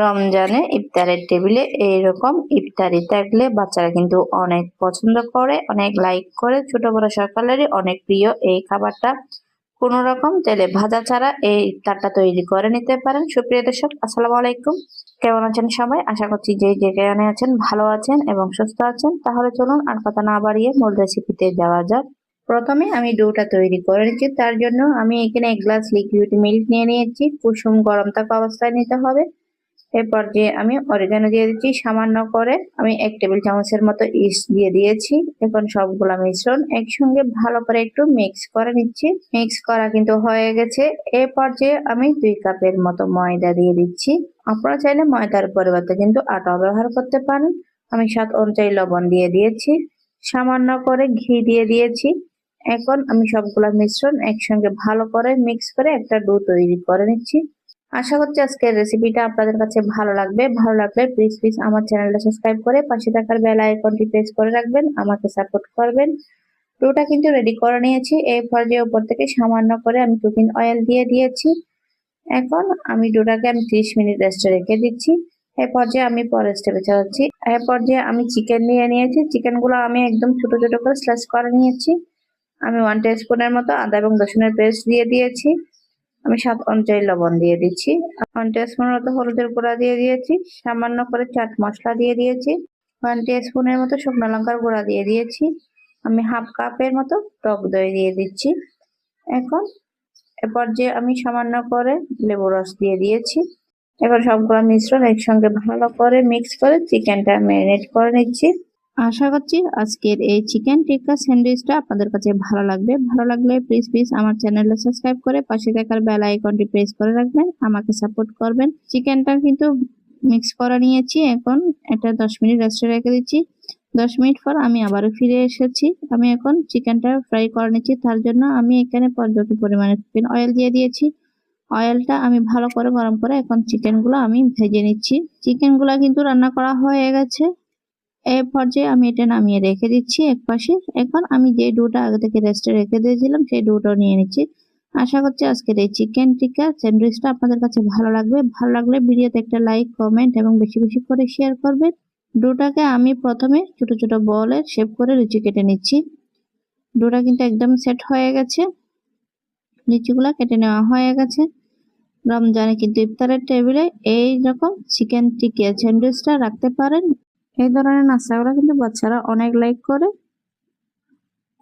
রমজানে ইফতারের টেবিলে এইরকম ইফতারি থাকলে বাচ্চারা কিন্তু অনেক পছন্দ করে, অনেক লাইক করে। ছোট বড় সকালেরই অনেক প্রিয় এই খাবারটা। কোন রকম তেলে ভাজা ছাড়া এই ইফতারটা তৈরি করে নিতে পারেন। সুপ্রিয় দর্শক, আসসালামু আলাইকুম। কেমন আছেন সবাই? আশা করছি যে যেখানে আছেন ভালো আছেন এবং সুস্থ আছেন। তাহলে চলুন আর কথা না বাড়িয়ে মূল রেসিপিতে যাওয়া যাক। প্রথমে আমি ডোটা তৈরি করে নিচ্ছি। তার জন্য আমি এখানে এক গ্লাস লিকুইড মিল্ক নিয়ে নিয়েছি। কুসুম গরম থাকা অবস্থায় নিতে হবে। এরপর যে আমি অরিগানো দিয়ে দিচ্ছি, সামান্য করে আমি এক টেবিল চামচের মতো ইস্ট দিয়ে দিয়েছি। এখন সবগুলা মিশ্রণ একসঙ্গে ভালো করে একটু মিক্স করে নিচ্ছি। মিক্স করা কিন্তু হয়ে গেছে। এরপর যে আমি দুই কাপের মতো ময়দা দিয়ে দিচ্ছি। আপনারা চাইলে ময়দার পরিবর্তে কিন্তু আটা ব্যবহার করতে পারেন। আমি স্বাদ অনুযায়ী লবণ দিয়ে দিয়েছি। সামান্য করে ঘি দিয়ে দিয়েছি। এখন আমি সবগুলা মিশ্রণ একসঙ্গে ভালো করে মিক্স করে একটা ডো তৈরি করে নিচ্ছি। আশা করছি আজকের রেসিপিটা আপনাদের কাছে ভালো লাগবে। ভালো লাগলে প্লিজ প্লিজ আমার চ্যানেলটা সাবস্ক্রাইব করে পাশে থাকার বেল আইকনটি প্রেস করে রাখবেন, আমাকে সাপোর্ট করবেন। ডোটা কিন্তু রেডি করে নিয়েছি। এই পর্যায়ে উপর থেকে সামান্য করে আমি কুকিং অয়েল দিয়ে দিয়েছি। এখন আমি ডোটাকে আমি ত্রিশ মিনিট রেস্টে রেখে দিচ্ছি। এই পর্যায়ে আমি পরের স্টেপে চাচ্ছি এই পর্যায়ে আমি চিকেন নিয়ে নিয়েছি চিকেনগুলো আমি একদম ছোট ছোট করে স্লাইস করে নিয়েছি। আমি ওয়ান স্পুনের মতো আদা এবং রসুনের পেস্ট দিয়ে দিয়েছি। আমি স্বাদ অনুযায়ী লবণ দিয়ে দিচ্ছি। ওয়ান স্পুনের মতো হলুদের গুঁড়া দিয়ে দিয়েছি। সামান্য করে চাট মশলা দিয়ে দিয়েছি। ওয়ান স্পুনের মতো শুকনো লঙ্কার গুঁড়া দিয়ে দিয়েছি। আমি হাফ কাপের মতো টক দই দিয়ে দিচ্ছি। এখন এরপর যে আমি সামান্য করে লেবু রস দিয়ে দিয়েছি। এখন সবগুলো মিশ্রণ একসঙ্গে ভালো করে মিক্স করে চিকেনটা ম্যারিনেট করে নিচ্ছি। আশা করছি আজকের এই চিকেন টিক্কা স্যান্ডউইচটা আপনাদের কাছে ভালো লাগবে। ভালো লাগলে প্লিজ প্লিজ আমার চ্যানেলটা সাবস্ক্রাইব করে পাশে থাকার বেল আইকনটি প্রেস করে রাখবেন, আমাকে সাপোর্ট করবেন। চিকেনটা কিন্তু মিক্স করা নিয়েছি এখন, এটা দশ মিনিট রেস্টে রেখে দিচ্ছি। দশ মিনিট পর আমি আবারও ফিরে এসেছি। আমি এখন চিকেনটা ফ্রাই করে নিচ্ছি, তার জন্য আমি এখানে পর্যাপ্ত পরিমাণে অয়েল দিয়ে দিয়েছি। অয়েলটা আমি ভালো করে গরম করে এখন চিকেনগুলো আমি ভেজে নিচ্ছি। চিকেনগুলো কিন্তু রান্না করা হয়ে গেছে। এই পর্যায়ে আমি এটা নামিয়ে রেখে দিচ্ছি এক পাশে। এখন আমি যে ডোটা আগে থেকে রেস্টে রেখে দিয়েছিলাম, সেই ডোটাও নিয়ে নিচ্ছি। আশা করছি আজকের এই চিকেন টিকা স্যান্ডউইচটা আপনাদের কাছে ভালো লাগবে। ভালো লাগলে ভিডিওতে একটা লাইক কমেন্ট এবং বেশি বেশি করে শেয়ার করবেন। ডোটাকে আমি প্রথমে ছোট ছোট বলের শেপ করে লুচি কেটে নিচ্ছি। ডোটা কিন্তু একদম সেট হয়ে গেছে। লিচিগুলা কেটে নেওয়া হয়ে গেছে। রমজানে কিন্তু ইফতারের টেবিলে এই রকম চিকেন টিকিয়া স্যান্ডউইচটা রাখতে পারেন। এই ধরনের নাস্তাগুলো কিন্তু বাচ্চারা অনেক লাইক করে।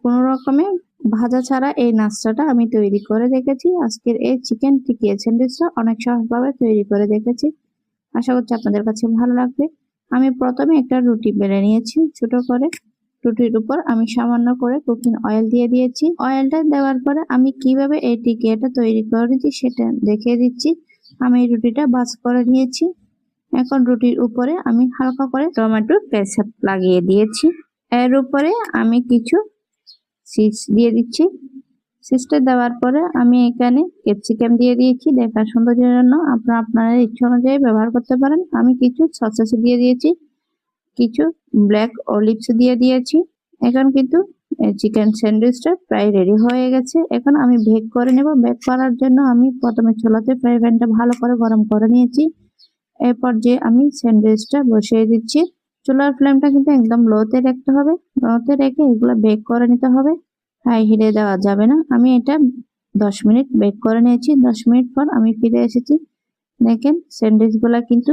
কোনো রকমের ভাজা ছাড়া এই নাস্তাটা আমি তৈরি করে দেখেছি। আজকের এই চিকেন টিকিয়া স্যান্ডউইচটা অনেক সহজভাবে তৈরি করে দেখেছি। আশা করছি আপনাদের কাছে ভালো লাগবে। আমি প্রথমে একটা রুটি বেলে নিয়েছি ছোট করে। রুটির উপর আমি সামান্য করে কুকিং অয়েল দিয়ে দিয়েছি। অয়েলটা দেওয়ার পরে আমি কীভাবে এই টিকিয়াটা তৈরি করেছি সেটা দেখিয়ে দিচ্ছি। আমি রুটিটা বাস করে নিয়েছি। এখন রুটির উপরে আমি হালকা করে টমেটো কেচাপ লাগিয়ে দিয়েছি। এর উপরে আমি কিছু চিজ দিয়ে দিচ্ছি। চিজটা দেওয়ার পরে আমি এখানে ক্যাপসিকাম দিয়ে দিয়েছি। দেখার সৌন্দর্যের জন্য আপনারা আপনাদের ইচ্ছা অনুযায়ী ব্যবহার করতে পারেন। আমি কিছু সসেস দিয়ে দিয়েছি। কিছু ব্ল্যাক অলিভস দিয়ে দিয়েছি। এখন কিন্তু চিকেন স্যান্ডউইচটা প্রায় রেডি হয়ে গেছে। এখন আমি বেক করে নেব। বেক করার জন্য আমি প্রথমে ছোলাতে ফ্রাই প্যানটা ভালো করে গরম করে নিয়েছি। এরপর যে আমি স্যান্ডউইচটা বসিয়ে দিচ্ছি, চুলার ফ্লেমটা কিন্তু একদম লোতে রাখতে হবে। লোতে রেখে এগুলো বেক করে নিতে হবে। হাই হিটে দেওয়া যাবে না। আমি এটা দশ মিনিট বেক করে নিয়েছি। দশ মিনিট পর আমি ফিরে এসেছি। দেখেন স্যান্ডউইচগুলো কিন্তু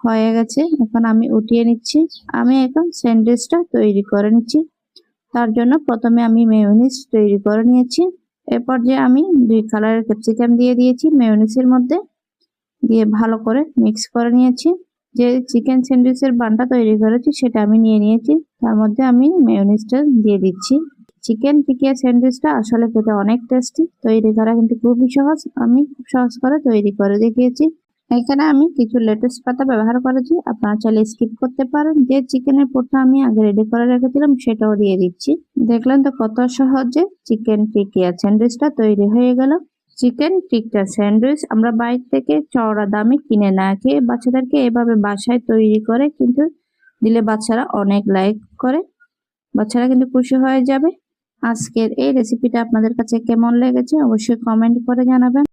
হয়ে গেছে। এখন আমি উঠিয়ে নিচ্ছি। আমি এখন স্যান্ডউইচটা তৈরি করে নিচ্ছি। তার জন্য প্রথমে আমি মেয়নিস তৈরি করে নিয়েছি। এরপর যে আমি দুই কালারের ক্যাপসিকাম দিয়ে দিয়েছি। মেয়নিসের মধ্যে দিয়ে ভালো করে মিক্স করে নিয়েছি। যে চিকেন স্যান্ডউইচের বানটা তৈরি করেছি, সেটা আমি নিয়ে নিয়েছি। তার মধ্যে আমি মেয়নিসটা দিয়ে দিচ্ছি। চিকেন টিকিয়া স্যান্ডউইচটা আসলে খেতে অনেক টেস্টি তৈরি করা কিন্তু খুবই সহজ। আমি খুব সহজ করে তৈরি করে দেখিয়েছি। এখানে আমি কিছু লেটেস্ট পাতা ব্যবহার করেছি। আপনারা চাইলে স্কিপ করতে পারেন। যে চিকেনের পোটটা আমি আগে রেডি করে রেখেছিলাম, সেটাও দিয়ে দিচ্ছি। দেখলেন তো কত সহজে চিকেন টিকিয়া স্যান্ডউইচটা তৈরি হয়ে গেল। চিকেন টিকটা স্যান্ডউইচ। আমরা বাইরে থেকে চওড়া দামে কিনে না খেয়ে বাচ্চাদেরকে এভাবে বাসায় তৈরি করে কিন্তু দিলে বাচ্চারা অনেক লাইক করে। বাচ্চারা কিন্তু খুশি হয়ে যাবে। আজকের এই রেসিপিটা আপনাদের কাছে কেমন লেগেছে অবশ্যই কমেন্ট করে জানাবেন।